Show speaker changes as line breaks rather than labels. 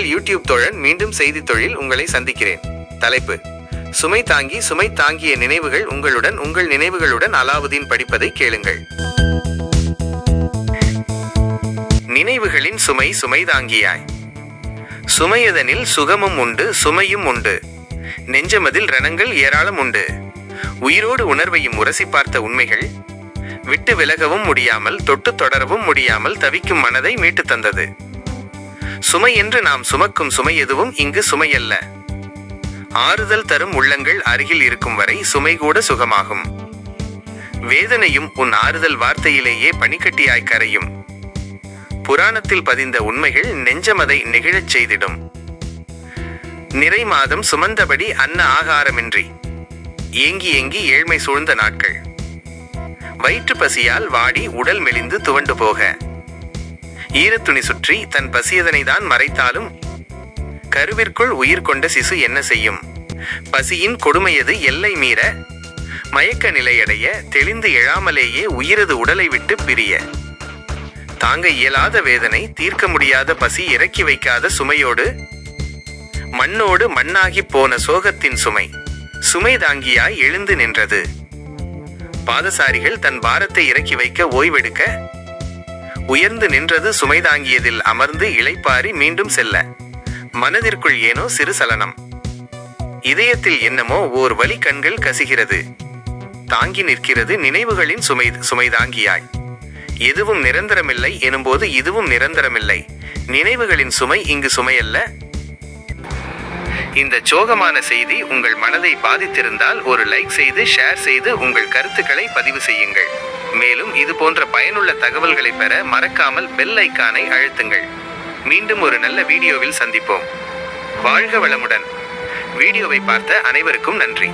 உங்கள் யூடியூப் தோழன் மீண்டும் செய்தி தொழில் உங்களை சந்திக்கிறேன். தலைப்பு சுமை தாங்கி சுமை தாங்கிய நினைவுகள் உங்களுடன் உங்கள் நினைவுகளுடன் அலாவுதீன் படிப்பதை கேளுங்கள். நினைவுகளின் சுமை சுமை தாங்கியாய். சுமையதனில் சுகமும் உண்டு சுமையும் உண்டு. நெஞ்சமதில் ரணங்கள் ஏராளம் உண்டு. உயிரோடு உணர்வையும் உரசி பார்த்த உண்மைகள் விட்டு விலகவும் முடியாமல் தொட்டு தொடரவும் முடியாமல் தவிக்கும் மனதை மீட்டு தந்தது. சுமை என்று நாம் சுமக்கும் சுமை எதுவும் இங்கு சுமையல்ல. ஆறுதல் தரும் உள்ளங்கள் அருகில் இருக்கும் வரை சுமை கூட சுகமாகும். வேதனையும் உன் ஆறுதல் வார்த்தையிலேயே பனிக்கட்டியாய் கரையும். புராணத்தில் பதிந்த உண்மைகள் நெஞ்சமதை நெகிழச் செய்திடும். நிறை மாதம் சுமந்தபடி அன்ன ஆகாரமின்றி. ஏங்கி ஏங்கி ஏழ்மை சூழ்ந்த நாட்கள். வயிற்று பசியால் வாடி உடல் மெலிந்து துவண்டு போக. ஈரத்துணி சுற்றி தன் பசியதனை தான் மறைத்தாலும் கருவிற்குள் உயிர் கொண்ட சிசு என்ன செய்யும்? பசியின் கொடுமையது எல்லை மீற மயக்க நிலையடைய தெளிந்து எழாமலேயே உயிரது உடலை விட்டு பிரிய. தாங்க இயலாத வேதனை தீர்க்க முடியாத பசி இறக்கி வைக்காத சுமையோடு மண்ணோடு மண்ணாகி போன சோகத்தின் சுமை சுமை தாங்கியாய் எழுந்து நின்றது. பாதசாரிகள் தன் பாரத்தை இறக்கி வைக்க ஓய்வெடுக்க உயர்ந்து நின்றது சுமை தாங்கியதில் அமர்ந்து இளைப்பாரி மீண்டும் செல்ல. மனதிற்குள் ஏனோ சிறு சலனம். இதயத்தில் என்னமோ ஓர் வலி கண்கள் கசிகிறது. தாங்கி நிற்கிறது நினைவுகளின் சுமை சுமை தாங்கியாய் எதுவும் நிரந்தரமில்லை எனும்போது இதுவும் நிரந்தரமில்லை. நினைவுகளின் சுமை இங்கு சுமையல்ல. இந்த சோகமான செய்தி உங்கள் மனதை பாதித்திருந்தால் ஒரு லைக் செய்து ஷேர் செய்து உங்கள் கருத்துக்களை பதிவு செய்யுங்கள். மேலும் இது போன்ற பயனுள்ள தகவல்களை பெற மறக்காமல் பெல் ஐக்கானை அழுத்துங்கள். மீண்டும் ஒரு நல்ல வீடியோவில் சந்திப்போம். வாழ்க வளமுடன். வீடியோவை பார்த்த அனைவருக்கும் நன்றி.